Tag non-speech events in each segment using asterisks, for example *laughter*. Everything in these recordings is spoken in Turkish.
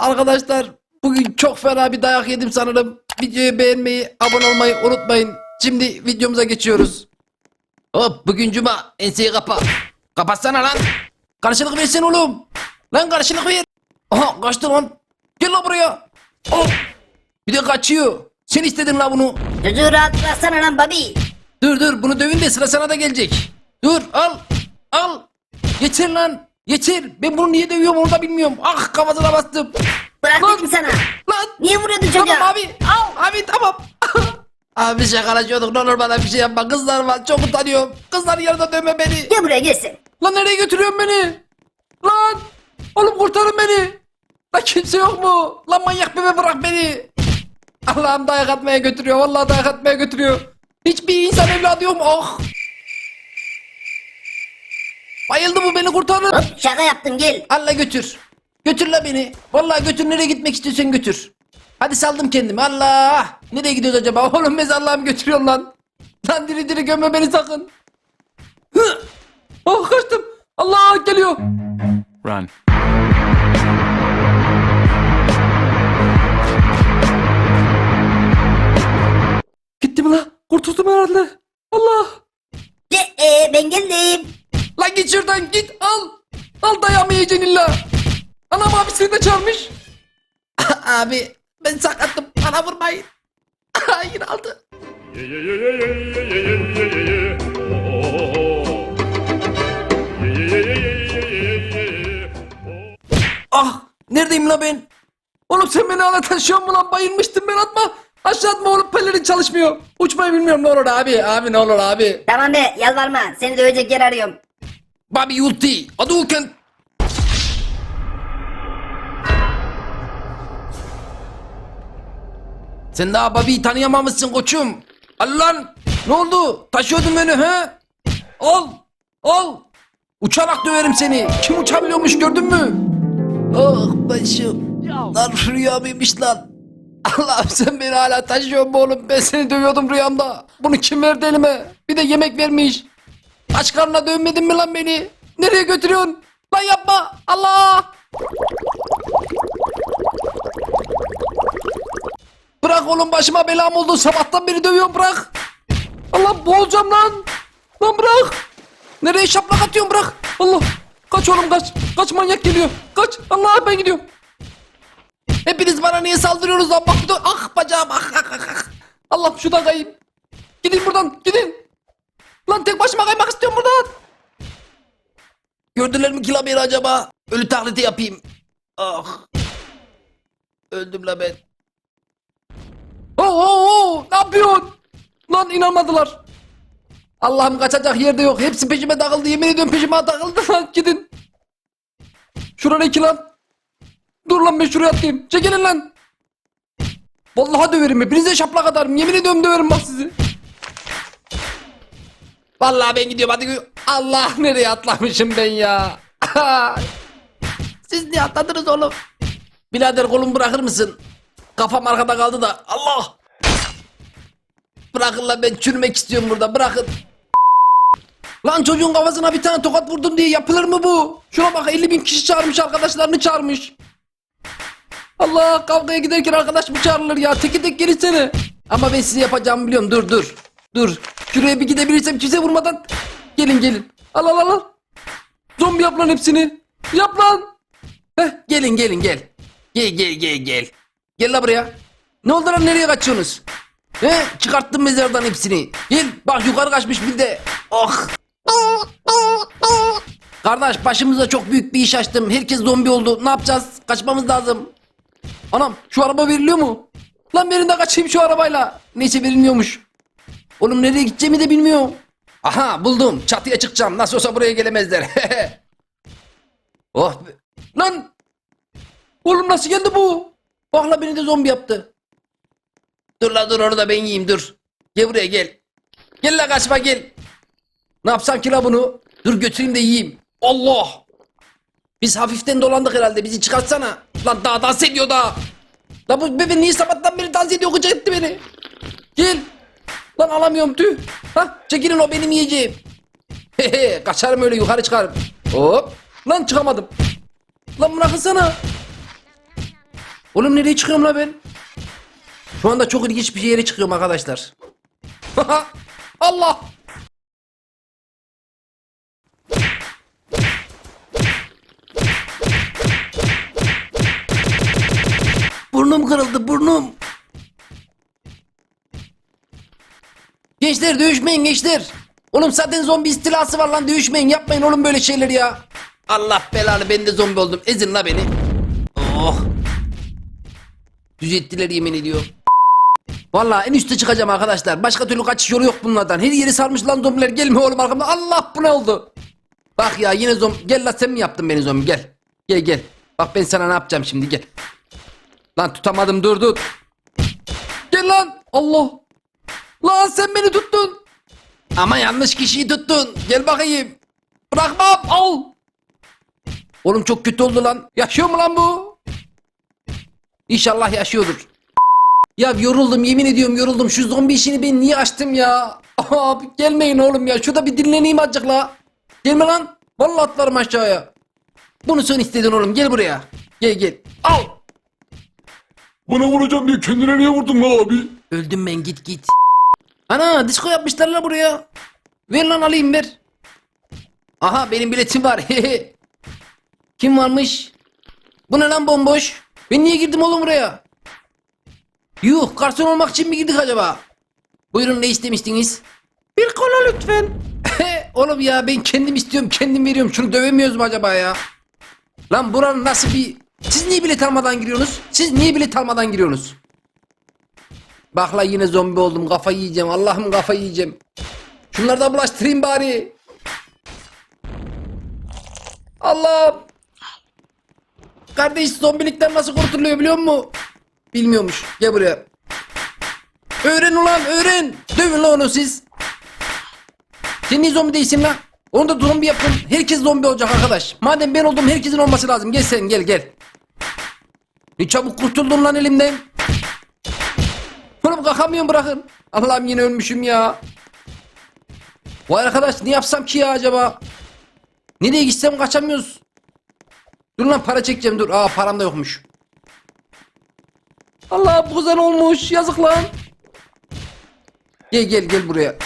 Arkadaşlar bugün çok fena bir dayak yedim sanırım. Videoyu beğenmeyi, abone olmayı unutmayın. Şimdi videomuza geçiyoruz. Hop bugün cuma enseyi kapa. Kapatsana lan. Karşılık versin oğlum. Lan karşılık ver. Aha kaçtı lan. Gel lan buraya. Hop. Bir de kaçıyor. Sen istedin la bunu. Çocuğu rahat bıraksana lan babi. Dur dur bunu dövün de sıra sana da gelecek. Dur al. Al. Yeter lan. Yeter. Ben bunu niye dövüyorum onu da bilmiyorum. Ah kafasına bastım. Bırak Lan. dedim sana. Lan. Niye vuruyordun çocuğa? Tamam abi. Al. Abi tamam. *laughs* abi şakalaşıyorduk ne olur bana bir şey yapma. Kızlar var çok utanıyorum. Kızların yanında dövme beni. Gel buraya gelsin. Lan nereye götürüyorsun beni? Lan. Oğlum kurtarın beni. Lan kimse yok mu? Lan manyak bebe bırak beni. Allah'ım dayak atmaya götürüyor. Vallahi dayak atmaya götürüyor. Hiçbir insan evladı yok mu? Oh. Bayıldı bu beni kurtarın. Hop şaka yaptım gel. Allah götür. Götür la beni. Vallahi götür nereye gitmek istiyorsan götür. Hadi saldım kendimi. Allah. Nereye gidiyoruz acaba? *laughs* Oğlum mezarlığa mı götürüyorsun lan? Lan diri diri gömme beni sakın. Hı. Oh kaçtım. Allah geliyor. Run. Gitti mi la? Kurtuldum herhalde. Allah. Ce, e, ben geldim. La git şuradan git al. Al dayamayacaksın illa. Anam abisini de çağırmış. *laughs* Abi ben sakattım. Bana vurmayın. *laughs* Yine aldı. ah neredeyim la ben? Oğlum sen beni hala taşıyorsun mu lan bayılmıştım ben atma. Aşağı atma oğlum pelerin çalışmıyor. Uçmayı bilmiyorum ne olur abi abi ne olur abi. Tamam be yalvarma seni dövecek yer arıyorum. Bobby Yulti adı Uken. Sen daha Bobby'yi tanıyamamışsın koçum. Al lan ne oldu taşıyordun beni he? Al al. Uçarak döverim seni. Kim uçabiliyormuş gördün mü? Ah başım. Lan rüya mıymış lan? Allah'ım sen beni hala taşıyorsun oğlum? Ben seni dövüyordum rüyamda. Bunu kim verdi elime? Bir de yemek vermiş. Aç karnına dövmedin mi lan beni? Nereye götürüyorsun? Lan yapma. Allah. Bırak oğlum başıma belam oldu. Sabahtan beri dövüyorum bırak. Allah boğulacağım lan. Lan bırak. Nereye şaplak atıyorsun bırak. Allah. Kaç oğlum kaç. Kaç manyak geliyor. Kaç. Allah ben gidiyorum. Hepiniz bana niye saldırıyorsunuz lan? Bak. Ah bacağım. Ah, *laughs* ah, ah. Allah şuradan kayayım. Gidin buradan. Gidin. Lan tek başıma kaymak istiyorum buradan. Gördüler mi ki la beni acaba? Ölü taklidi yapayım. Ah. Öldüm la ben. Oo, oo, oo, ne yapıyorsun? Lan inanmadılar. Allah'ım kaçacak yerde yok. Hepsi peşime takıldı. Yemin ediyorum peşime takıldı lan. *laughs* Gidin. Şurada iki lan. Dur lan ben şuraya atlayayım. Çekilin lan. Vallahi döverim hepinize şaplak atarım. Yemin ediyorum döverim bak sizi. Vallahi ben gidiyorum hadi. gö- Allah nereye atlamışım ben ya. *laughs* Siz niye atladınız oğlum? Birader kolumu bırakır mısın? Kafam arkada kaldı da. Allah. Bırakın lan ben çürümek istiyorum burada bırakın. Lan çocuğun kafasına bir tane tokat vurdum diye yapılır mı bu? Şuna bak 50 bin kişi çağırmış arkadaşlarını çağırmış. Allah kavgaya giderken arkadaş mı çağrılır ya? Teki tek gelirsene. Ama ben size yapacağımı biliyorum. Dur dur. Dur. Şuraya bir gidebilirsem kimse vurmadan. Gelin gelin. Al al al al. Zombi yap lan hepsini. Yap lan. Heh, gelin gelin gel. Gel gel gel gel. Gel la buraya. Ne oldu lan nereye kaçıyorsunuz? He çıkarttım mezardan hepsini. Gel bak yukarı kaçmış bir de. Oh. Kardeş başımıza çok büyük bir iş açtım. Herkes zombi oldu. Ne yapacağız? Kaçmamız lazım. Anam şu araba veriliyor mu? Lan verin kaçayım şu arabayla. Neyse verilmiyormuş. Oğlum nereye gideceğimi de bilmiyorum. Aha buldum. Çatıya çıkacağım. Nasıl olsa buraya gelemezler. *laughs* oh be. Lan. Oğlum nasıl geldi bu? Bak la beni de zombi yaptı. Dur la dur orada ben yiyeyim dur. Gel buraya gel. Gel la kaçma gel. Ne yapsam ki la bunu? Dur götüreyim de yiyeyim. Allah. Biz hafiften dolandık herhalde. Bizi çıkartsana. Lan daha dans ediyor daha. Lan bu bebe niye sabahtan beri dans ediyor? Gıcık etti beni. Gel. Lan alamıyorum tüh. Ha çekilin o benim yiyeceğim. Hehe kaçarım öyle yukarı çıkarım. Hop. Lan çıkamadım. Lan bırakınsana. Oğlum nereye çıkıyorum la ben? Şu anda çok ilginç bir yere çıkıyorum arkadaşlar. *laughs* Allah! Burnum kırıldı burnum. Gençler dövüşmeyin gençler. Oğlum zaten zombi istilası var lan dövüşmeyin yapmayın oğlum böyle şeyler ya. Allah belanı ben de zombi oldum. Ezin la beni. Oh. Düzelttiler yemin ediyorum. Vallahi en üste çıkacağım arkadaşlar. Başka türlü kaçış yolu yok bunlardan. Her yeri sarmış lan zombiler. Gelme oğlum arkamda. Allah bu ne oldu? Bak ya yine zombi. Gel lan sen mi yaptın beni zombi gel. Gel gel. Bak ben sana ne yapacağım şimdi gel. Lan tutamadım dur dur. Gel lan. Allah. Lan sen beni tuttun. Ama yanlış kişiyi tuttun. Gel bakayım. Bırakmam al. Oğlum çok kötü oldu lan. Yaşıyor mu lan bu? İnşallah yaşıyordur. Ya yoruldum yemin ediyorum yoruldum. Şu zombi işini ben niye açtım ya? Abi gelmeyin oğlum ya. Şurada bir dinleneyim azıcık la. Gelme lan. Vallahi atlarım aşağıya. Bunu sen istedin oğlum. Gel buraya. Gel gel. Al. Bana vuracağım diye kendine niye vurdun lan abi? Öldüm ben git git. Ana disco yapmışlar la buraya. Ver lan alayım ver. Aha benim biletim var. *laughs* Kim varmış? Bu ne lan bomboş? Ben niye girdim oğlum buraya? Yuh garson olmak için mi girdik acaba? Buyurun ne istemiştiniz? Bir kola lütfen. *laughs* oğlum ya ben kendim istiyorum kendim veriyorum. Şunu dövemiyoruz mu acaba ya? Lan buranın nasıl bir... Siz niye bilet almadan giriyorsunuz? Siz niye bilet almadan giriyorsunuz? Bak la yine zombi oldum kafayı yiyeceğim Allah'ım kafayı yiyeceğim. Şunları da bulaştırayım bari. Allah'ım. Kardeş zombilikten nasıl kurtuluyor biliyor musun? Bilmiyormuş. Gel buraya. Öğren ulan öğren. Dövün lan onu siz. Sen niye zombi değilsin lan? Onu da zombi yapın. Herkes zombi olacak arkadaş. Madem ben oldum herkesin olması lazım. Gel sen gel gel. Ne çabuk kurtuldun lan elimden. Oğlum kalkamıyorum bırakın. Allah'ım yine ölmüşüm ya. Vay arkadaş ne yapsam ki ya acaba? Nereye gitsem kaçamıyoruz. Dur lan para çekeceğim dur. Aa param da yokmuş. Allah bu güzel olmuş. Yazık lan. Gel gel gel buraya.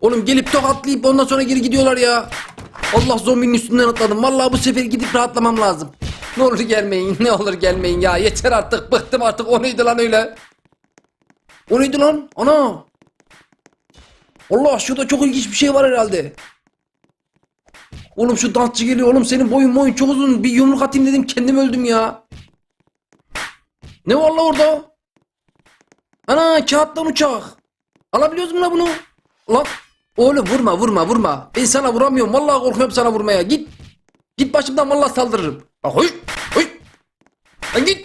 Oğlum gelip tokatlayıp ondan sonra geri gidiyorlar ya. Allah zombinin üstünden atladım. Vallahi bu sefer gidip rahatlamam lazım. Ne olur gelmeyin. Ne olur gelmeyin ya. Yeter artık. Bıktım artık. O neydi lan öyle? O neydi lan? Ana. Allah şurada çok ilginç bir şey var herhalde. Oğlum şu dansçı geliyor oğlum senin boyun boyun çok uzun bir yumruk atayım dedim kendim öldüm ya. Ne var la orada? Ana kağıttan uçak. Alabiliyoruz mu la bunu? Lan oğlum vurma vurma vurma. Ben sana vuramıyorum vallahi korkuyorum sana vurmaya git. Git başımdan vallahi saldırırım. Bak hoş hoş. Git.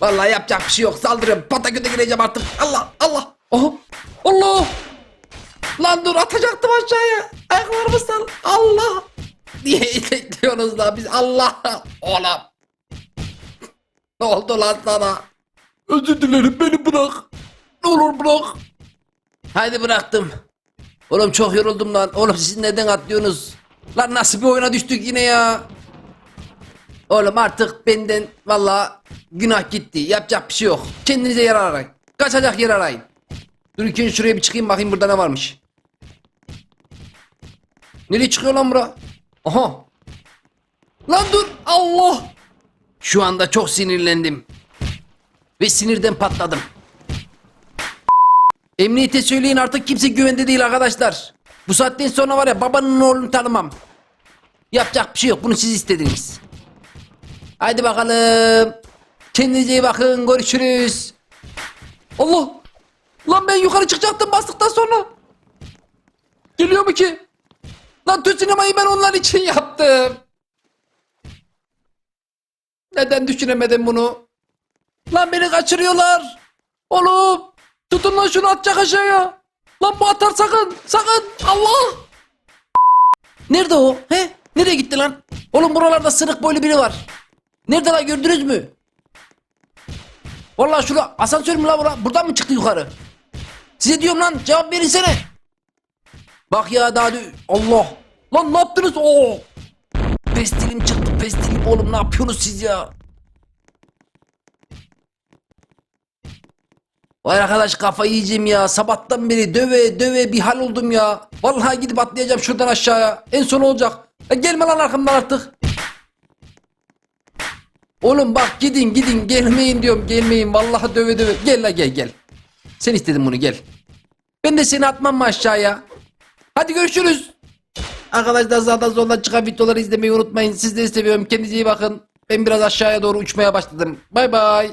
Vallahi yapacak bir şey yok. Saldırıyorum. Pataküte gireceğim artık. Allah Allah. Aha. Allah. Lan dur atacaktım aşağıya. Ayaklarımı sal. Allah. *laughs* Diye itekliyorsunuz la biz. Allah. Oğlum. Ne oldu lan sana? Özür dilerim beni bırak. Ne olur bırak. Haydi bıraktım. Oğlum çok yoruldum lan. Oğlum siz neden atlıyorsunuz? Lan nasıl bir oyuna düştük yine ya? Oğlum artık benden valla günah gitti. Yapacak bir şey yok. Kendinize yer arayın. Kaçacak yer arayın. Dur ilk önce şuraya bir çıkayım bakayım burada ne varmış. Nereye çıkıyor lan bura? Aha. Lan dur. Allah. Şu anda çok sinirlendim. Ve sinirden patladım. Emniyete söyleyin artık kimse güvende değil arkadaşlar. Bu saatten sonra var ya babanın oğlunu tanımam. Yapacak bir şey yok bunu siz istediniz. Haydi bakalım. Kendinize iyi bakın görüşürüz. Allah. Lan ben yukarı çıkacaktım bastıktan sonra. Geliyor mu ki? Lan tüm sinemayı ben onlar için yaptım. Neden düşünemedim bunu? Lan beni kaçırıyorlar. Oğlum tutun lan şunu atacak aşağıya. Lan bu atar sakın sakın Allah. Nerede o? He? Nereye gitti lan? Oğlum buralarda sırık boylu biri var. Nerede la gördünüz mü? Vallahi şura asansör mü la bura? Buradan mı çıktı yukarı? Size diyorum lan cevap verinsene. Bak ya daha de... Allah. Lan ne yaptınız? Oo. Pestilim çıktı pestilim oğlum ne yapıyorsunuz siz ya? Vay arkadaş kafayı yiyeceğim ya. Sabahtan beri döve döve bir hal oldum ya. Vallahi gidip atlayacağım şuradan aşağıya. En son olacak. E gelme lan arkamdan artık. Oğlum bak gidin gidin gelmeyin diyorum gelmeyin. Vallahi döve döve. Gel la gel gel. Sen istedin bunu gel. Ben de seni atmam mı aşağıya? Hadi görüşürüz. Arkadaşlar sağdan soldan çıkan videoları izlemeyi unutmayın. Sizleri seviyorum. Kendinize iyi bakın. Ben biraz aşağıya doğru uçmaya başladım. Bay bay.